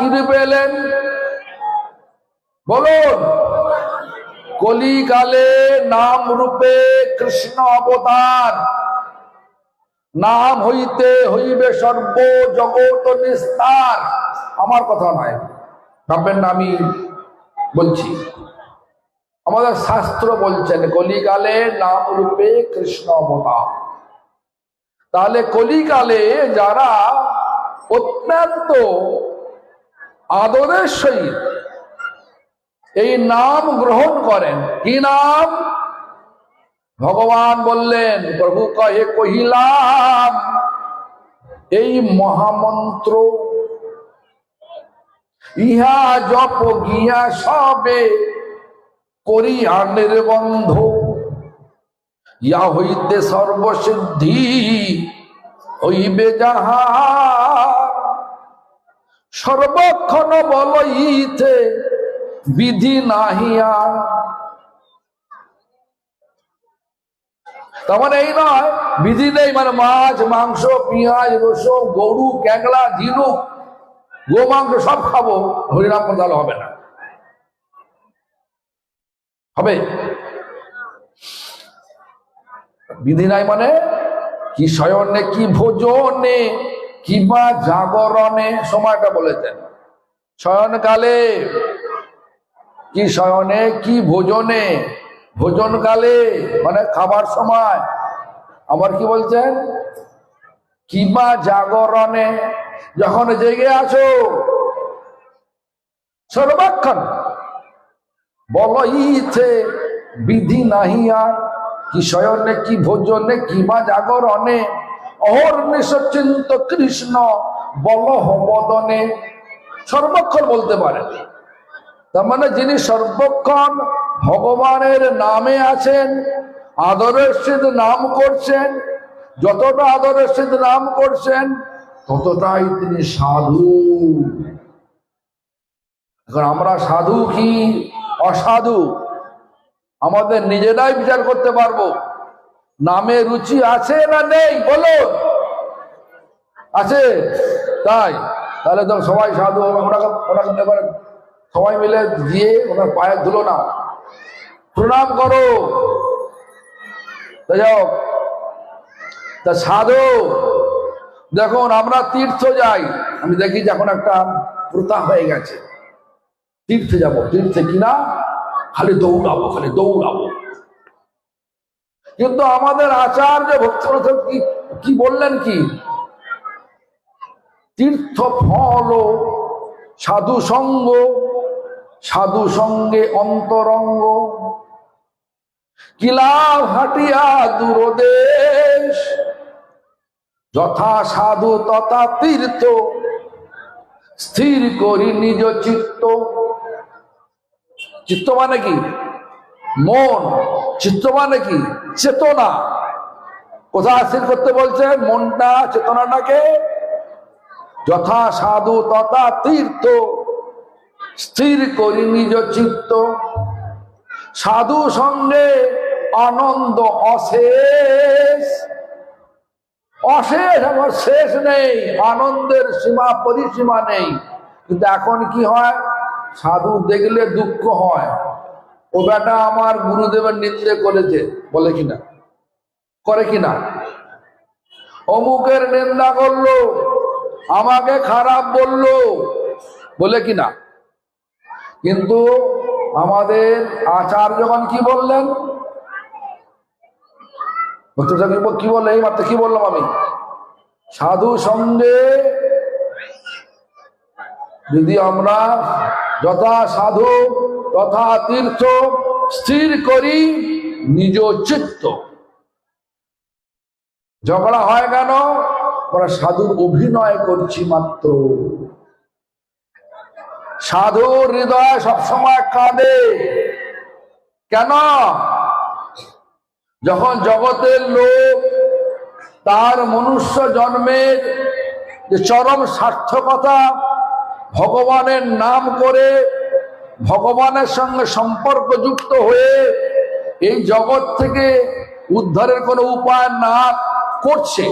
কি রূপে এলেন? বলুন। কলিকালে নাম রূপে কৃষ্ণ অবতার। নাম হইতে হইবে সর্ব জগৎ নিস্তার। আমার কথা নয়। ভাববেন না, আমি বলছি। আমাদের শাস্ত্র বলছেন, কলিকালে নাম রূপে কৃষ্ণ অবতার। তাহলে কলিকালে যারা অত্যন্ত আদরের সহিত। এই নাম গ্রহণ করেন। কি নাম? ভগবান বললেন, প্রভু কহে কহিলাম, এই মহামন্ত্র ইহা জপ গিয়া সবে করি করিয়া নির্বন্ধ ইয়া হইতে সর্বসিদ্ধি হইবে যাহা সর্বক্ষণ বল বলইতে বিধি নাহিয়া। তার মানে এই নয়, বিধি নেই মানে মাছ, মাংস, পেঁয়াজ, রসুন, গরু ক্যাংলা ঝিনুক, গো মাংস সব খাব, হরিনাম তাহলে হবে না। হবে? বিধি নাই মানে কি শয়নে, কি ভোজনে কিংবা জাগরণে সময়টা বলেছেন। শয়নকালে কি শয়নে, কি ভোজনে? ভোজনকালে মানে খাবার সময়। আবার কি বলছেন? কিবা জাগরণে যখন জেগে আছো, সর্বাক্ষণ বল ইচ্ছে, বিধি নাহি আর, কি শয়নে, কি ভোজনে, কিবা জাগরণে অহর নিশ্চিন্ত কৃষ্ণ বল হবদনে সর্বক্ষণ বলতে পারেন তার মানে যিনি সর্বক্ষণ ভগবানের নামে আছেন আদরের সিদ্ধ নাম করছেন, যতটা আদরের সিদ্ধ নাম করছেন, ততটাই তিনি সাধু। এখন আমরা সাধু কি? অসাধু। আমাদের নিজেরাই বিচার করতে পারব। নামে রুচি আছে না নেই? বলো। আছে? তাই? তাহলে তো সবাই সাধু ওনাকে সবাই মিলে গিয়ে ওনার পায়ে ধুলো না প্রণাম করো। যাও তা সাধু, দেখুন আমরা তীর্থ যাই। আমি দেখি যে এখন একটা প্রথা হয়ে গেছে। তীর্থে যাব। তীর্থে কিনা? খালি দৌড়াবো খালি দৌড়াবো। কিন্তু আমাদের আচার্য ভক্তনাথ কি কি বললেন কি? তীর্থ ফল সাধু সঙ্গ, সাধু সঙ্গে অন্তরঙ্গ। কিলা হাটিয়া দূরদেশ, যথা সাধু তথা তীর্থ, স্থির করি নিজ চিত্ত। চিত্ত মানে কি? মন, চিত্ত মানে কি? চেতনা। কোথায় স্থির করতে বলছেন মনটা চেতনাটাকে যথা সাধু তথা তীর্থ। স্থির করি নিজ চিত্ত। সাধু সঙ্গে আনন্দ অশেষ। অশেষ আমার শেষ নেই, আনন্দের সীমা পরিসীমা নেই। কিন্তু এখন কি হয়? সাধু দেখলে দুঃখ হয়। ও বেটা আমার গুরুদেবের নিন্দে করেছে বলে কিনা? করে কিনা? অমুকের নিন্দা করল, আমাকে খারাপ বলল, বলে কিনা? কিন্তু আমাদের আচার্যগণ কি বললেন? কি বলল এই মাত্র কি বললাম আমি? সাধু সঙ্গে যদি আমরা যথা সাধু তথা তীর্থ, স্থির করি নিজ চিত্ত। ঝগড়া হয় কেন? ওরা সাধুর অভিনয় করছি মাত্র। সাধুর হৃদয় সবসময় কাঁদে। কেন? যখন জগতের লোক তার মনুষ্য জন্মের যে চরম সার্থকতা ভগবানের নাম করে ভগবানের সঙ্গে সম্পর্ক যুক্ত হয়ে এই জগৎ থেকে উদ্ধারের কোনো উপায় না করছে।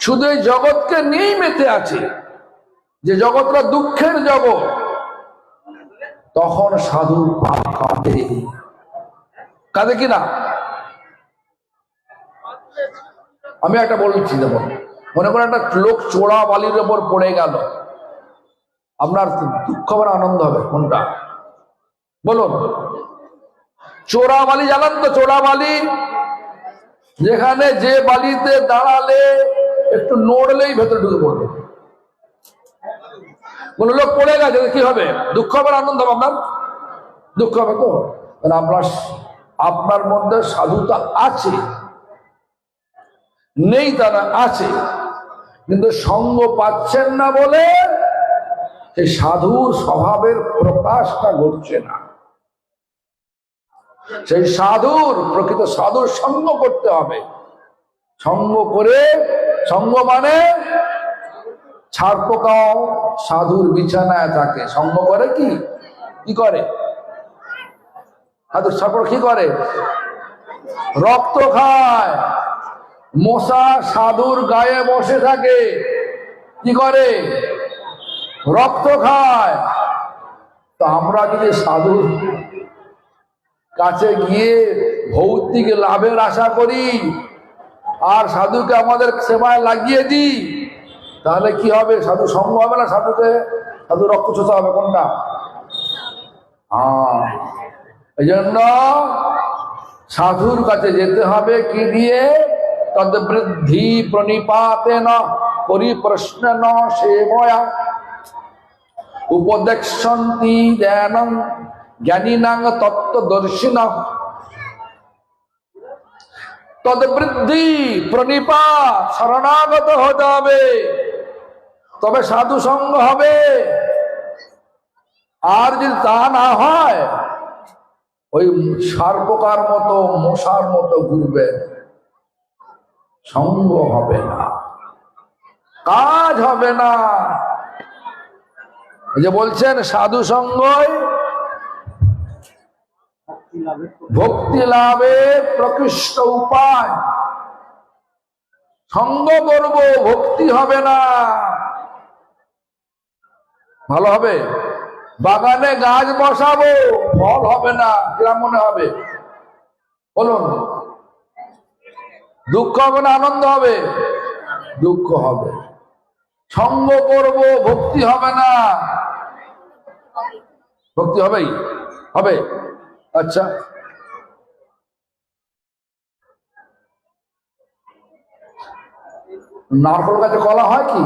শুধু এই জগৎকে নিয়েই মেতে আছে। যে জগৎটা দুঃখের জগৎ, তখন সাধু কাঁদে। কাঁদে কিনা আমি একটা বলছি যেমন মনে করেন একটা লোক চোরা বালির ওপর পড়ে গেল। আপনার দুঃখ হবে না আনন্দ হবে, কোনটা? বলুন। চোরা বালি, জানান তো চোরা বালি? যেখানে যে বালিতে দাঁড়ালে একটু নড়লেই ভেতরে ঢুকে পড়বে। কোন লোক পড়ে গেছে, কি হবে? দুঃখ হবে আনন্দ হবে আপনার? দুঃখ হবে তো? তাহলে আপনার আপনার মধ্যে সাধুতা আছে। নেই তারা আছে। কিন্তু সঙ্গ পাচ্ছেন না বলে সেই সাধুর স্বভাবের প্রকাশটা ঘটছে না। সেই সাধুর, প্রকৃত সাধুর সঙ্গ করতে হবে। সঙ্গ করে, সঙ্গ মানে ছাড় পোকাও সাধুর বিছানায় থাকে। সঙ্গ করে কি? কি করে? সাধুর ছাড় কি করে? রক্ত খায়। মশা সাধুর গায়ে বসে থাকে। কি করে? রক্ত খায়। তো আমরা যদি সাধুর কাছে গিয়ে ভৌতিক লাভের আশা করি, আর সাধুকে আমাদের সেবায় লাগিয়ে দিই, তাহলে কি হবে? সাধু সঙ্গ হবে না সাধুকে? সাধু রক্ত চোষা হবে কোনটা? হ্যাঁ। এই জন্য সাধুর কাছে যেতে হবে কি দিয়ে? তদ্বৃদ্ধি প্রণিপাতে না পরিপ্রশ্ন সেবয়া। উপদেশন্তি জ্ঞানং জ্ঞানীনাং তত্ত্বদর্শিন। তদ্বৃদ্ধি প্রণিপাত শরণাগত হতে হবে। তবে সাধু সঙ্গ হবে। আর যদি তা না হয়, ওই সার্পকার মতো, মশার মতো ঘুরবে। সঙ্গ হবে না। কাজ হবে না। যে বলছেন, সাধু সঙ্গই ভক্তি লাভের প্রকৃষ্ট উপায়। সঙ্গ করব, ভক্তি হবে না। ভালো হবে? বাগানে গাছ বসাবো, ফল হবে না, কিরম মনে হবে? বলুন। দুঃখ হবে না, আনন্দ হবে? দুঃখ হবে। সঙ্গ করব, ভক্তি হবে না। ভক্তি হবেই? হবে? আচ্ছা। নারকেল গাছে কলা হয় কি?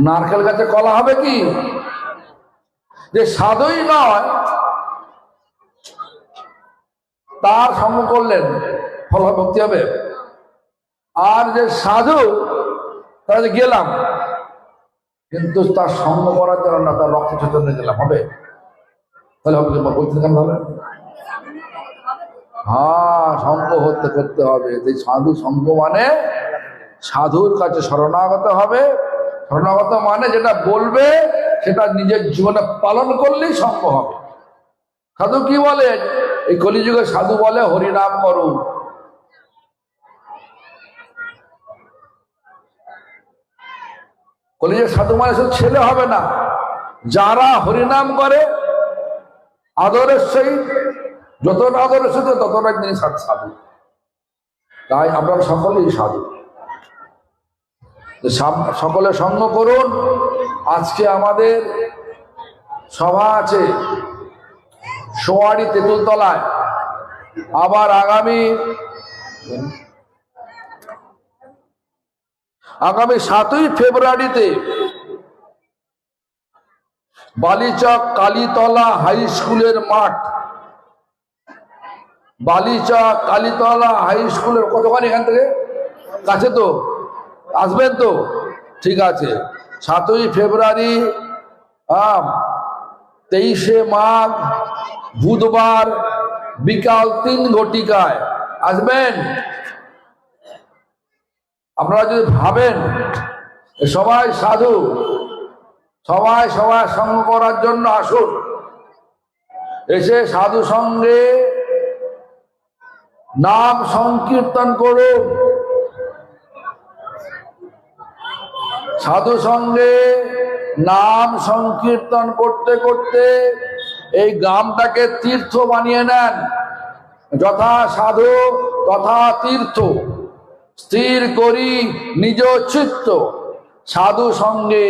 নারকেল গাছে কলা হবে কি? যে সাধুই নয়, তার সঙ্গ করলেন, ফল ভক্তি হবে। আর যে সাধু যে গেলাম কিন্তু তার সঙ্গ করার জন্য না তার রক্ত চৈতন্য গেলাম হবে? তাহলে হবে কি? বলতে কেন হবে? হ্যাঁ সঙ্গ হতে করতে হবে। এই সাধু সঙ্গ মানে সাধুর কাছে শরণাগত হবে। শরণাগত মানে যেটা বলবে, সেটা নিজের জীবনে পালন করলেই সঙ্গ হবে। সাধু কি বলে? এই কলিযুগে সাধু বলে, হরিনাম করো কলিযুগের সাধু মানে শুধু ছেলে হবে না। যারা হরিনাম করে, আদরের সহিত, যতটা আদরের সাথে ততটা তিনি সাধু তাই আমরা সকলেই সাধু। সকলে সঙ্গ করুন। আজকে আমাদের সভা আছে সোয়ারি তেঁতুলতলায়। আবার আগামী আগামী সাতই ফেব্রুয়ারিতে বালিচক কালীতলা হাই স্কুলের মাঠ। বালিচক কালীতলা হাই স্কুলের কতখানি এখান থেকে? কাছে তো? আসবেন তো? ঠিক আছে। সাতই ফেব্রুয়ারি তেইশে মাঘ, বুধবার বিকাল তিন ঘটিকায়। আসবেন? আপনারা যদি ভাবেন সবাই সাধু, সবাই সবাই সঙ্গ করার জন্য আসুন, এসে সাধু সঙ্গে নাম সংকীর্তন করুন। সাধু সঙ্গে নাম সংকীর্তন করতে করতে এই গ্রামটাকে তীর্থ বানিয়ে নেন। যথা সাধু, তথা তীর্থ। স্থির করি নিজ চিত্ত। সাধু সঙ্গে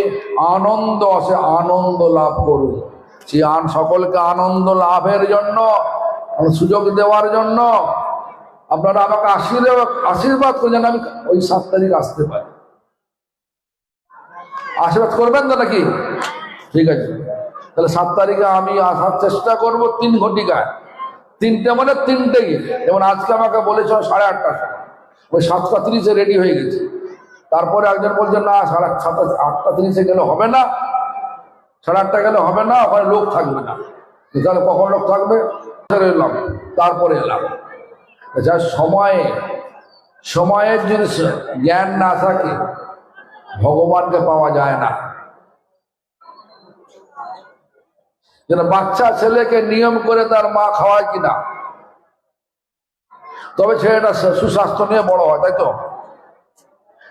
আনন্দ আছে আনন্দ লাভ করুন। সে আন সকলকে আনন্দ লাভের জন্য সুযোগ দেওয়ার জন্য আপনারা আমাকে আশীর্বাদ আশীর্বাদ করছেন আমি ওই সাত তারিখ আসতে পারি। আশীর্বাদ করবেন তো নাকি? ঠিক আছে। তাহলে সাত তারিখে আমি আসার চেষ্টা করব তিন ঘটিকায়। তিনটে মানে তিনটেই। যেমন আজকে আমাকে বলেছ সাড়ে আটটার সময়। ওই সাতটা তিরিশে রেডি হয়ে গেছে। তারপরে একজন বলছে, না, সাড়ে সাতটা, আটটা তিরিশে গেলে হবে না। সাড়ে আটটা গেলে হবে না ওখানে লোক থাকবে না। তাহলে কখন লোক থাকবে? এলাম, তারপরে এলাম। যা সময়ে সময়ের যদি জ্ঞান না থাকে, ভগবানকে পাওয়া যায় না। যেন বাচ্চা ছেলেকে নিয়ম করে তার মা খাওয়ায় কিনা। তবে ছেলেটা সুস্বাস্থ্য নিয়ে বড় হয়, তাই তো?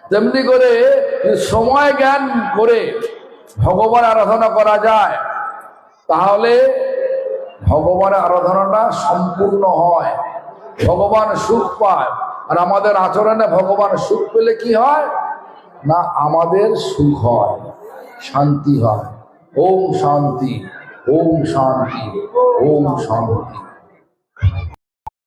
তেমনি করে সময় জ্ঞান করে ভগবান আরাধনা করা যায়, তাহলে ভগবানের আরাধনাটা সম্পূর্ণ হয়, ভগবান সুখ পায়। আর আমাদের আচরণে ভগবান সুখ পেলে কি হয়? না, আমাদের সুখ হয়, শান্তি হয়। ওম শান্তি ওম শান্তি ওম শান্তি।